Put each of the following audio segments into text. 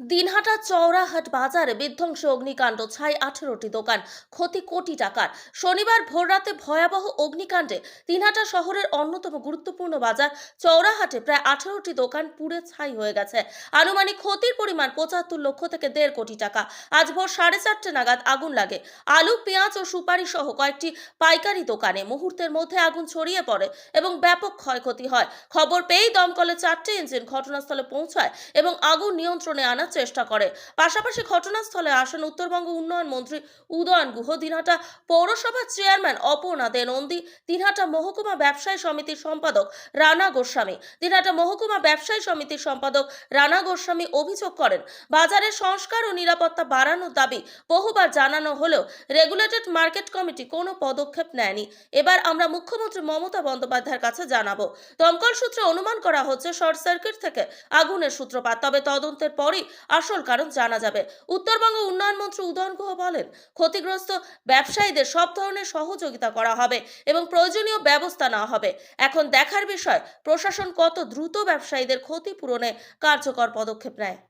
দিনহাটা চৌরাহাট বাজারে বিধ্বংসী অগ্নিকাণ্ড, ছাই আঠেরোটি দোকান, ক্ষতি কোটি টাকার। শনিবার ভোররাতে ভয়াবহ অগ্নিকাণ্ডে দিনহাটা শহরের অন্যতম গুরুত্বপূর্ণ বাজার চৌরাহাটে প্রায় আঠেরোটি দোকান পুড়ে ছাই হয়ে গেছে। আনুমানিক ক্ষতির পরিমাণ পঁচাত্তর লক্ষ থেকে দেড় কোটি টাকা। আজ ভোর সাড়ে চারটে নাগাদ আগুন লাগে। আলু, পেঁয়াজ ও সুপারি সহ কয়েকটি পাইকারি দোকানে মুহূর্তের মধ্যে আগুন ছড়িয়ে পড়ে এবং ব্যাপক ক্ষয়ক্ষতি হয়। খবর পেয়েই দমকলে চারটে ইঞ্জিন ঘটনাস্থলে পৌঁছায় এবং আগুন নিয়ন্ত্রণে আনার চেষ্টা করে। পাশাপাশি ঘটনাস্থলে আসেন উত্তরবঙ্গ উন্নয়ন মন্ত্রী উদয়ন গুহ। দিনহাটা পৌরসভার চেয়ারম্যান অপর্ণা দে নন্দী, দিনহাটা মহকুমা ব্যবসায়ী সমিতির সম্পাদক রানা গোস্বামী, দিনহাটা মহকুমা ব্যবসায়ী সমিতির সম্পাদক রানা গোস্বামী অভিযোগ করেন, বাজারের সংস্কার ও নিরাপত্তা বাড়ানোর দাবি বহুবার জানানো হলেও রেগুলেটেড মার্কেট কমিটি কোনো পদক্ষেপ নেয়নি। এবার আমরা মুখ্যমন্ত্রী মমতা বন্দ্যোপাধ্যায়ের কাছে জানাব। দমকল সূত্রে অনুমান করা হচ্ছে শর্ট সার্কিট থেকে আগুনের সূত্রপাত, তবে তদন্তের পরই আসল কারণ জানা যাবে। উত্তরবঙ্গ উন্নয়ন মন্ত্রী উদয়ন গুহ বলেন, ক্ষতিগ্রস্ত ব্যবসায়ীদের সব ধরনের সহযোগিতা করা হবে এবং প্রয়োজনীয় ব্যবস্থা নেওয়া হবে। এখন দেখার বিষয়, প্রশাসন কত দ্রুত ব্যবসায়ীদের ক্ষতিপূরণে কার্যকর পদক্ষেপ নেয়?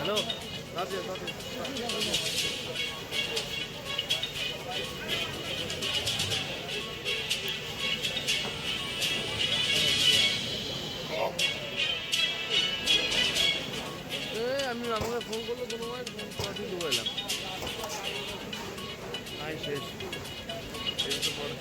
হ্যালো আমি আমাকে ফোন করল, কোনো মাস ফোন পাঠিয়ে দেবো এলাম শেষ। এই তো পরে।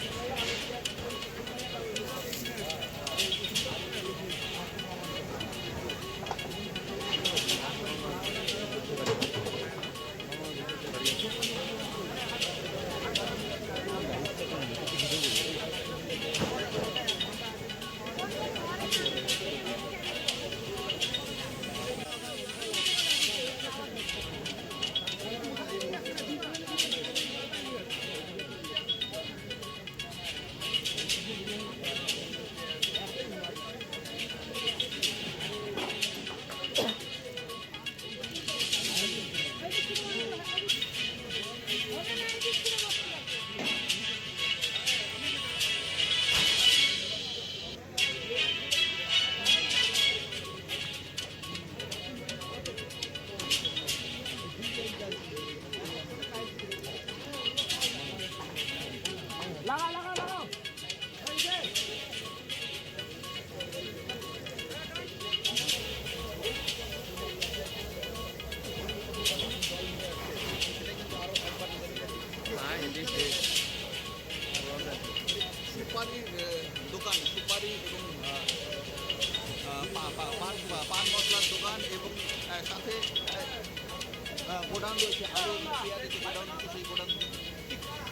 গোডাউন রয়েছে আরও পেঁয়াজের যে গোডাউন রয়েছে সেই গোডাউন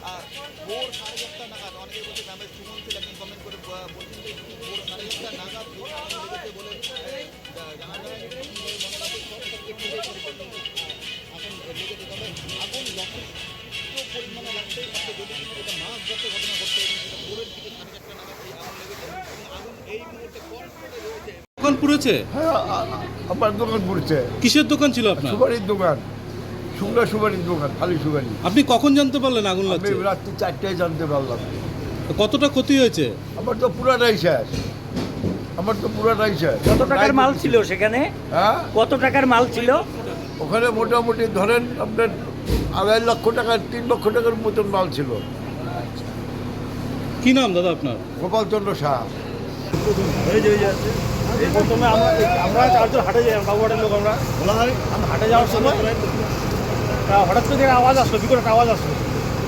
আহ, ভোর সাড়ে চারটা নাগাদ অনেকে বলছে গ্রামের সুমন ছিল একদিন কমেন্ট করে বলছেন যে ভোর সাড়ে চারটা নাগাদ বলে আহ, জানা যায় আগুন লেগেছে তবে আগুন যথেষ্ট পরিমাণে লাগছে তাতে যদি এটা মাছ যত ঘটনা সেটা ভোরের দিকে সাড়ে চারটা নাগাদ আগুন লেগেছে এবং আগুন এই মুহূর্তে কন্ট্রোলে রয়েছে পুড়েছে হ্যাঁ আমার দোকান পড়ছে কিসের দোকান ছিল আপনার? সুপারির দোকান। শুকনা সুপারির দোকান খালি সুপারি। আপনি কখন জানতে পারলেন আগুন লাগছে? আমি রাত্রি চারটায় জানতে পারলাম। কতটা ক্ষতি হয়েছে? আমার তো পুরাটাই শেষ। আমার তো পুরাটাই শেষ। কত টাকার মাল ছিল সেখানে? হ্যাঁ? কত টাকার মাল ছিল? ওখানে মোটামুটি ধরেন আপনার আড়াই লক্ষ টাকা তিন লক্ষ টাকার মতন মাল ছিল। কি নাম দাদা আপনার? গোপালচন্দ্র শাহ এই প্রথমে আমরা আমরা চারজন হাটে যাই বাবুহাটের লোক আমরা। হাটে যাওয়ার সময় তা হঠাৎ করে আওয়াজ আসলো বিকট একটা আওয়াজ আসলো।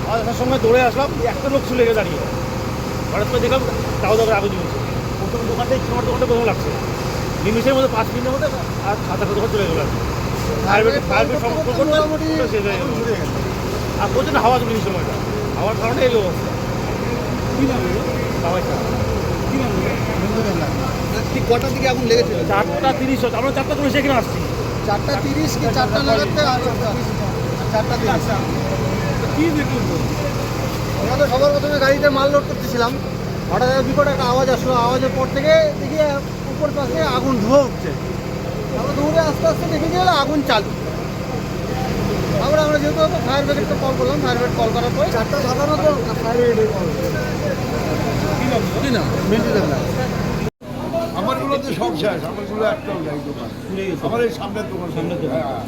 আওয়াজ আসার সময় দৌড়ে আসলাম একটা লোক চলে গিয়ে দাঁড়িয়ে। হঠাৎ করে দেখলাম তাও দোকানে আগুন জ্বলছে। প্রথম দোকানটাই আমার দোকানটা প্রথম লাগছে। নিমিষের মধ্যে পাঁচ মিনিটের মধ্যে আর সাত আটটা দোকান চলে গেল। ফায়ার ব্রিগেড ফায়ার ব্রিগেড সংরক্ষণ শেষ হয়ে গেল। আর প্রচণ্ড হাওয়া চলে এই সময়টা। হাওয়ার কারণে এই অবস্থা। কি নাম? বাবাই কি নাম? ঠিক কটার দিকে আগুন লেগেছিল? চারটা তিরিশ আমরা চারটা করে সেখানে আসছি। চারটা তিরিশ কি চারটা নাগাদ চারটা তিরিশ? কি দেখলেন তো? আমরা তো সবার প্রথমে গাড়িতে মাল লোড করতেছিলাম। হঠাৎ একটা বিকট একটা আওয়াজ আসলো। আওয়াজের পর থেকে দেখি উপর পাশে আগুন ধোয়া উঠছে আমরা দৌড়ে আস্তে আস্তে দেখে গেলে আগুন চালু। তারপরে আমরা যেহেতু ফায়ার ব্রিগেডকে কল করলাম ফায়ার ব্রিগেড কল করার পরে চারটা সাধারণত ফায়ার ব্রিগেডে কল কি নাম? আমারগুলো তো সব শেষ আমারগুলো একটাও নাই দোকান। আমার এই সামনের দোকান। সামনের দোকান। হ্যাঁ।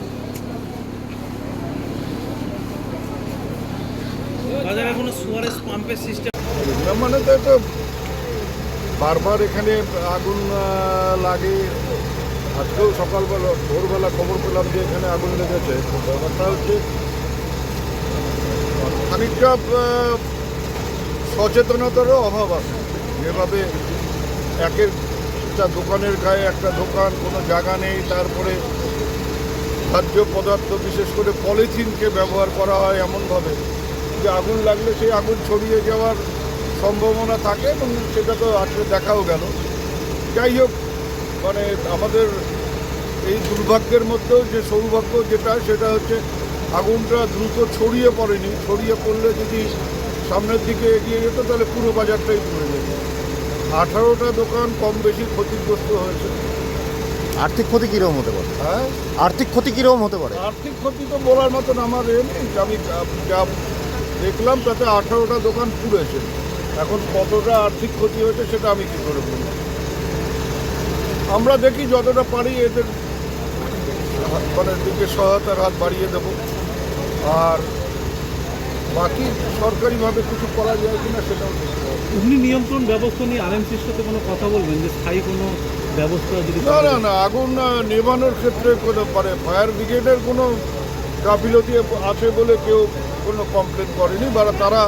বাজারে কোনো সুয়ারেজ পাম্পের সিস্টেম? মানে তো এটা বারবার এখানে আগুন লাগে। আজকেও সকালবেলা ভোরবেলা খবর পেলাম যে এখানে আগুন লেগেছে। ব্যাপারটা হচ্ছে খানিকটা সচেতনতারও অভাব আছে। যেভাবে একের একটা দোকানের গায়ে একটা দোকান, কোনো জায়গা নেই। তারপরে খাদ্য পদার্থ, বিশেষ করে পলিথিনকে ব্যবহার করা হয় এমনভাবে যে আগুন লাগলে সেই আগুন ছড়িয়ে যাওয়ার সম্ভাবনা থাকে এবং সেটা তো আসলে দেখাও গেল। যাই হোক মানে আমাদের এই দুর্ভাগ্যের মধ্যেও যে সৌভাগ্য যেটা, সেটা হচ্ছে আগুনটা দ্রুত ছড়িয়ে পড়েনি। ছড়িয়ে পড়লে যদি সামনের দিকে এগিয়ে যেত, তাহলে পুরো বাজারটাই পুড়ে যেত। আঠারোটা দোকান কম বেশি ক্ষতিগ্রস্ত হয়েছে। আর্থিক ক্ষতি কীরকম হতে পারে? হ্যাঁ? আর্থিক ক্ষতি কীরকম হতে পারে? আর্থিক ক্ষতি তো বলার মতন আমার এ নেই। আমি যা- দেখলাম তাতে আঠারোটা দোকান পুড়েছে। এখন কতটা আর্থিক ক্ষতি হয়েছে সেটা আমি কী করে বলব? আমরা দেখি যতটা পারি এদের মানে দিকে সহায়তার হাত বাড়িয়ে দেব। আর বাকি সরকারিভাবে কিছু করা যায় কিনা সেটাও দেখতে অগ্নি নিয়ন্ত্রণ ব্যবস্থা নিয়ে আরএমসির সাথে কোনো কথা বলবেন? যে স্থায়ী কোনো ব্যবস্থা যদি না না না, আগুন নেভানোর ক্ষেত্রে কোনো মানে ফায়ার ব্রিগেডের কোনো গাফিলতি আছে বলে কেউ কোনো কমপ্লেন করেনি, বা তারা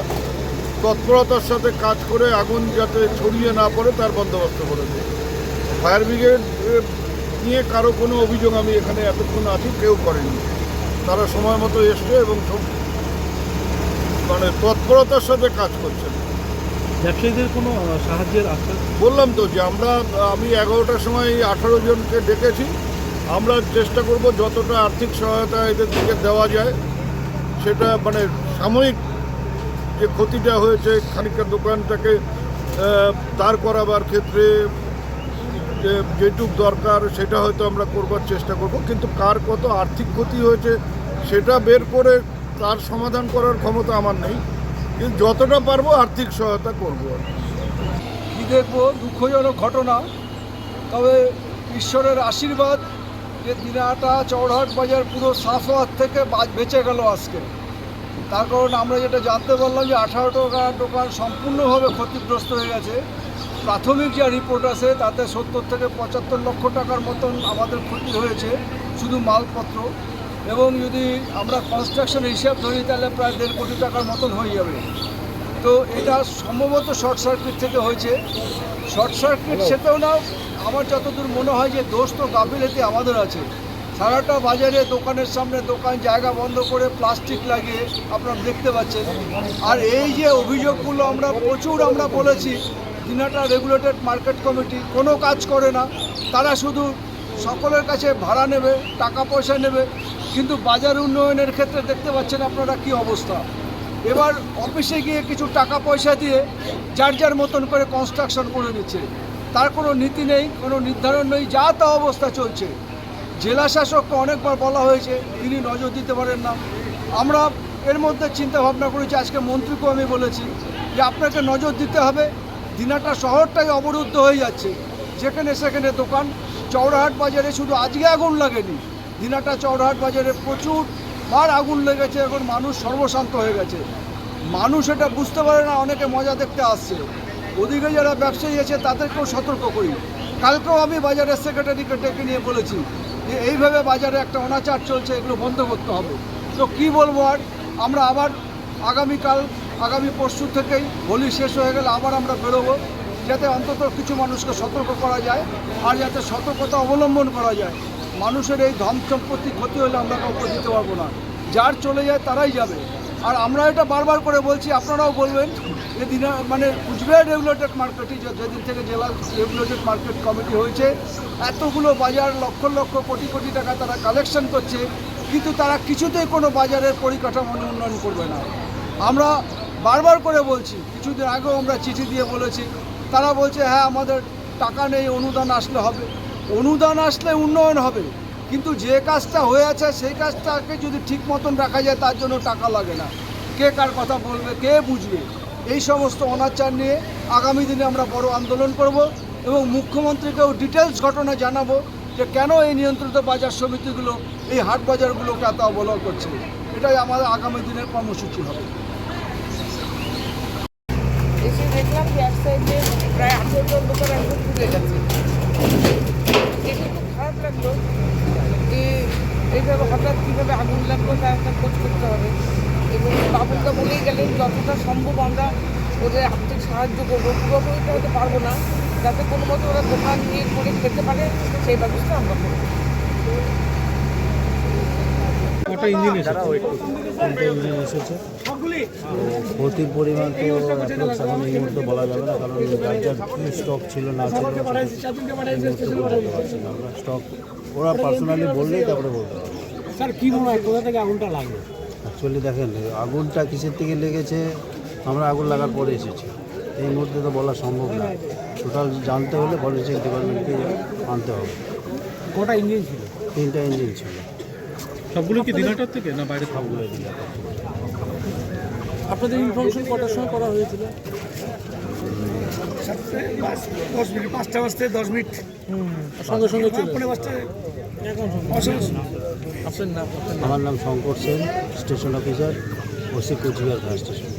তৎপরতার সাথে কাজ করে আগুন যাতে ছড়িয়ে না পড়ে তার বন্দোবস্ত করেছে। ফায়ার ব্রিগেড নিয়ে কারও কোনো অভিযোগ আমি এখানে এতক্ষণ আছি, কেউ করেনি। তারা সময় মতো এসছে এবং মানে তৎপরতার সাথে কাজ করছেন ব্যবসায়ীদের কোনো সাহায্যের আশ্বাস বললাম তো যে আমরা, আমি এগারোটার সময় আঠারো জনকে ডেকেছি। আমরা চেষ্টা করব যতটা আর্থিক সহায়তা এদের দিকে দেওয়া যায়। সেটা মানে সাময়িক যে ক্ষতিটা হয়েছে, খানিকটা দোকানটাকে দাঁড় করাবার ক্ষেত্রে যেটুক দরকার সেটা হয়তো আমরা করবার চেষ্টা করব। কিন্তু কার কত আর্থিক ক্ষতি হয়েছে সেটা বের করে তার সমাধান করার ক্ষমতা আমার নেই। কিন্তু যতটা পারব আর্থিক সহায়তা করব কি। দেখব? দুঃখজনক ঘটনা। তবে ঈশ্বরের আশীর্বাদ যে দিনাটা চৌড়হাট বাজার পুরো সাফওয়ার থেকে বেঁচে গেল আজকে। তার কারণ আমরা যেটা জানতে পারলাম যে আঠারো টাকা দোকান সম্পূর্ণভাবে ক্ষতিগ্রস্ত হয়ে গেছে। প্রাথমিক যা রিপোর্ট আছে, তাতে সত্তর থেকে পঁচাত্তর লক্ষ টাকার মতন আমাদের ক্ষতি হয়েছে, শুধু মালপত্র। এবং যদি আমরা কনস্ট্রাকশন হিসাব ধরি তাহলে প্রায় দেড় কোটি টাকার মতন হয়ে যাবে। তো এটা সম্ভবত শর্ট সার্কিট থেকে হয়েছে। শর্ট সার্কিট সেটাও না আমার যতদূর মনে হয় যে দোষ তো গাফিলতি আমাদের আছে। সারাটা বাজারে দোকানের সামনে দোকান জায়গা বন্ধ করে প্লাস্টিক লাগিয়ে আপনারা দেখতে পাচ্ছেন। আর এই যে অভিযোগগুলো আমরা প্রচুর আমরা বলেছি দিনাটা রেগুলেটেড মার্কেট কমিটি কোনো কাজ করে না। তারা শুধু সকলের কাছে ভাড়া নেবে, টাকা পয়সা নেবে, কিন্তু বাজার উন্নয়নের ক্ষেত্রে দেখতে পাচ্ছেন আপনারা কি অবস্থা। এবার অফিসে গিয়ে কিছু টাকা পয়সা দিয়ে যার যার মতন করে কনস্ট্রাকশন করে নিচ্ছে। তার কোনো নীতি নেই, কোনো নির্ধারণ নেই, যা তা অবস্থা চলছে। জেলা শাসককে অনেকবার বলা হয়েছে, তিনি নজর দিতে পারেন না। আমরা এর মধ্যে চিন্তা ভাবনা করেছি, আজকে মন্ত্রীকেও আমি বলেছি যে আপনাকে নজর দিতে হবে। দিনাটা শহরটাই অবরুদ্ধ হয়ে যাচ্ছে, যেখানে সেখানে দোকান চৌরাহাট বাজারে শুধু আজকে আগুন লাগেনি, দিনাটা চৌরাহাট বাজারে প্রচুর বার আগুন লেগেছে, এখন মানুষ সর্বশান্ত হয়ে গেছে। মানুষ এটা বুঝতে পারে না, অনেকে মজা দেখতে আসছে। ওদিকে যারা ব্যবসায়ী আছে, তাদেরকেও সতর্ক করি। কালকেও আমি বাজারের সেক্রেটারিকে ডেকে নিয়ে বলেছি যে, এইভাবে বাজারে একটা অনাচার চলছে, এগুলো বন্ধ করতে হবে। তো কি বলব আর, আমরা আবার আগামীকাল, আগামী পরশু থেকেই হোলি শেষ হয়ে গেলে আবার আমরা বেরোবো। যাতে অন্তত কিছু মানুষকে সতর্ক করা যায় আর যাতে সতর্কতা অবলম্বন করা যায়। মানুষের এই ধন সম্পত্তি ক্ষতি হলে আমরা কাউকে দিতে পারব না। যার চলে যায় তারাই যাবে। আর আমরা এটা বারবার করে বলছি, আপনারাও বলবেন যে দিনা মানে কুচবিহার রেগুলেটেড মার্কেটই যেদিন থেকে জেলা রেগুলেটেড মার্কেট কমিটি হয়েছে, এতগুলো বাজার লক্ষ লক্ষ কোটি কোটি টাকা তারা কালেকশন করছে, কিন্তু তারা কিছুতেই কোনো বাজারের পরিকাঠামো উন্নয়ন করবে না। আমরা বারবার করে বলছি, কিছুদিন আগেও আমরা চিঠি দিয়ে বলেছি তারা বলছে হ্যাঁ আমাদের টাকা নেই, অনুদান আসলে হবে। অনুদান আসলে উন্নয়ন হবে, কিন্তু যে কাজটা হয়ে আছে, সেই কাজটাকে যদি ঠিক মতন রাখা যায়, তার জন্য টাকা লাগে না। কে কার কথা বলবে, কে বুঝবে? এই সমস্ত অনাচার নিয়ে আগামী দিনে আমরা বড় আন্দোলন করব এবং মুখ্যমন্ত্রীকেও ডিটেলস ঘটনা জানাব যে কেন এই নিয়ন্ত্রিত বাজার সমিতিগুলো এই হাট বাজারগুলোকে এত অবলম্বন করছে। এটাই আমাদের আগামী দিনের কর্মসূচি হবে। এসে দেখলাম প্রায় আঠেরো জন দোকান একদম খুলে গেছে। এটা খুব খারাপ লাগল যে এইভাবে হঠাৎ কীভাবে আগুন লাগল তা একটা খোঁজ করতে হবে। এবং বাবুকে বলেই গেলেন, যতটা সম্ভব আমরা ওদের আর্থিক সাহায্য করব। পুরোপুরিটা হতে পারব না। যাতে কোনো মতো ওরা দোকান নিয়ে করে খেতে পারে, সেই ব্যবস্থা আমরা করব। কটা ইঞ্জিন এসেছে। তিনটে ইঞ্জিন এসেছে। ক্ষতির পরিমাণ তো অ্যাপ্রক্স এখন এই মুহূর্তে বলা যাবে না কারণ যার স্টক ছিল না ছিল স্টক ওরা পার্সোনালি বললেই তারপরে বলতে স্যার কি মনে হয় কোথা থেকে আগুনটা লাগল? অ্যাকচুয়ালি দেখেন আগুনটা কিসের থেকে লেগেছে? আমরা আগুন লাগার পরে এসেছি। এই মুহূর্তে তো বলা সম্ভব না। টোটাল জানতে হলে ফরেন্সিক ডিপার্টমেন্টকে আনতে হবে। কটা ইঞ্জিন ছিল? তিনটা ইঞ্জিন ছিল। সবগুলো কি দিনাটার থেকে? না বাইরে সবগুলো আপনাদের ইনফরমেশন কটার সময় করা হয়েছিল? দশ মিনিট পাঁচটা বাজতে দশ মিনিট। সঙ্গে সঙ্গে পনেরো বাজতে আপনার নাম? আমার নাম Shankar Sen station officer OC Cooch Behar fire station.